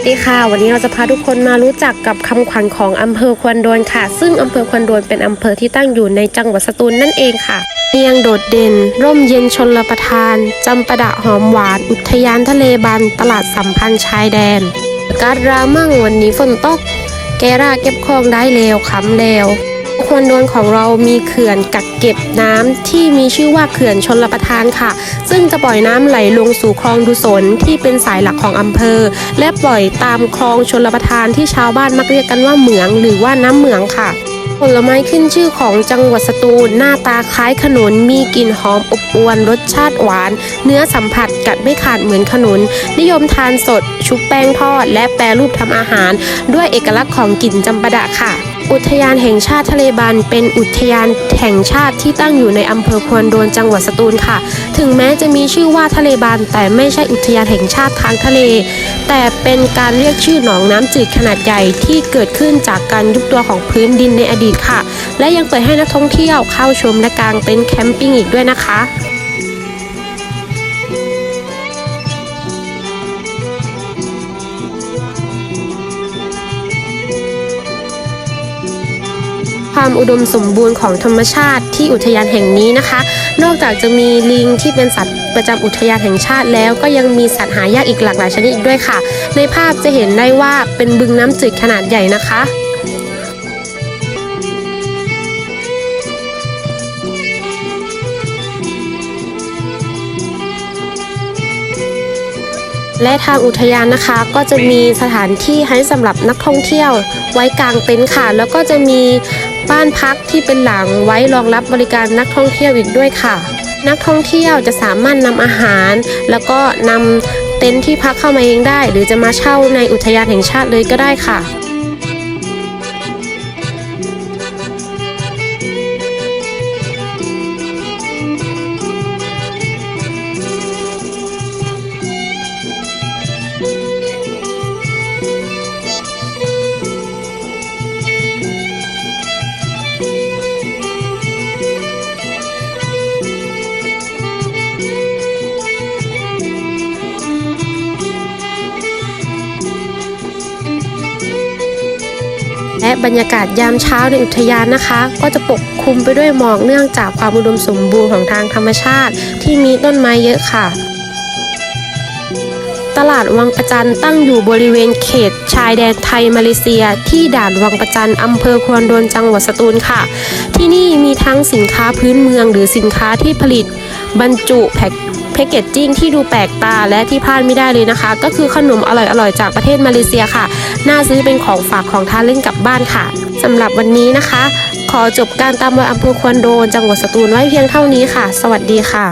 สวัสดีค่ะ วันนี้เราจะพาทุกคนมารู้จักกับคำขวัญของอำเภอควนโดนค่ะ ซึ่งอำเภอควนโดนเป็นอำเภอที่ตั้งอยู่ในจังหวัดสตูลนั่นเองค่ะเนียงโดดเด่น ร่มเย็นชนละประทาน จำปะดะหอมหวาน อุทยานทะเลบัน ตลาดสัมพันธ์ชายแดนอากาศรามั่งวันนี้ฝนตก แกราเก็บคลองได้เลวขำเลว ควนโดนของเรามีเขื่อนกักเก็บน้ำที่มีชื่อว่าเขื่อนชนลประทานค่ะ ซึ่งจะปล่อยน้ำไหลลงสู่คลองดุสนที่เป็นสายหลักของอำเภอ และปล่อยตามคลองชนลประทานที่ชาวบ้านมักเรียกกันว่าเหมืองหรือว่าน้ำเหมืองค่ะผลไม้ขึ้นชื่อของจังหวัดสตูลหน้าตาคล้ายขนุนมีกลิ่นหอมอบอวนรสชาติหวาน เนื้อสัมผัสกัดไม่ขาดเหมือนขนุน นิยมทานสด ชุบแป้งทอด และแปรรูปทำอาหาร ด้วยเอกลักษณ์ของกลิ่นจำปาดะค่ะ อุทยานแห่งชาติทะเลบันเป็นอุทยานแห่งชาติที่ตั้งอยู่ในอำเภอควนโดนจังหวัดสตูลค่ะ ถึงแม้จะมีชื่อว่าทะเลบันแต่ไม่ใช่อุทยานแห่งชาติทางทะเล แต่เป็นการเรียกชื่อหนองน้ำจืดขนาดใหญ่ที่เกิดขึ้นจากการยุบตัวของพื้นดินในอดีตค่ะ และยังเปิดให้นักท่องเที่ยวเข้าชมและกางเต็นท์แคมปิ้งอีกด้วยนะคะ ความอุดมสมบูรณ์ของธรรมชาติที่อุทยานแห่งนี้นะคะ นอกจากจะมีลิงที่เป็นสัตว์ประจำอุทยานแห่งชาติแล้วก็ยังมีสัตว์หายากอีกหลากหลายชนิดอีกด้วยค่ะ ในภาพจะเห็นได้ว่าเป็นบึงน้ำจืดขนาดใหญ่นะคะและทางอุทยานนะคะก็จะมีสถานที่ให้สำหรับนักท่องเที่ยวไว้กางเต็นท์ค่ะ แล้วก็จะมี บ้านพักที่เป็นหลังไว้รองรับบริการนักท่องเที่ยวอีกด้วยค่ะ นักท่องเที่ยวจะสามารถนำอาหาร แล้วก็นำเต็นท์ที่พักเข้ามาเองได้ หรือจะมาเช่าในอุทยานแห่งชาติเลยก็ได้ค่ะ และบรรยากาศยามเช้าในอุทยานนะคะ ก็จะปกคลุมไปด้วยหมอกเนื่องจากความอุดมสมบูรณ์ของทางธรรมชาติ ที่มีต้นไม้เยอะค่ะตลาดวังประจันตั้งอยู่บริเวณเขตชายแดนไทยมาเลเซีย ที่ด่านวังประจันอำเภอควรโดนจังหวัดสตูลค่ะ ที่นี่มีทั้งสินค้าพื้นเมืองหรือสินค้าที่ผลิต บรรจุแพ็ค พคเกจจิ้งที่ดูแปลกตาและที่พลาดไม่ได้เลยนะคะ ก็คือขนมอร่อยๆ จากประเทศมาเลเซียค่ะ น่าซื้อเป็นของฝากของทานเล่นกลับบ้านค่ะสำหรับวันนี้นะคะ ขอจบการตามรอยอำเภอควนโดนจังหวัดสตูลไว้เพียงเท่านี้ค่ะ สวัสดีค่ะ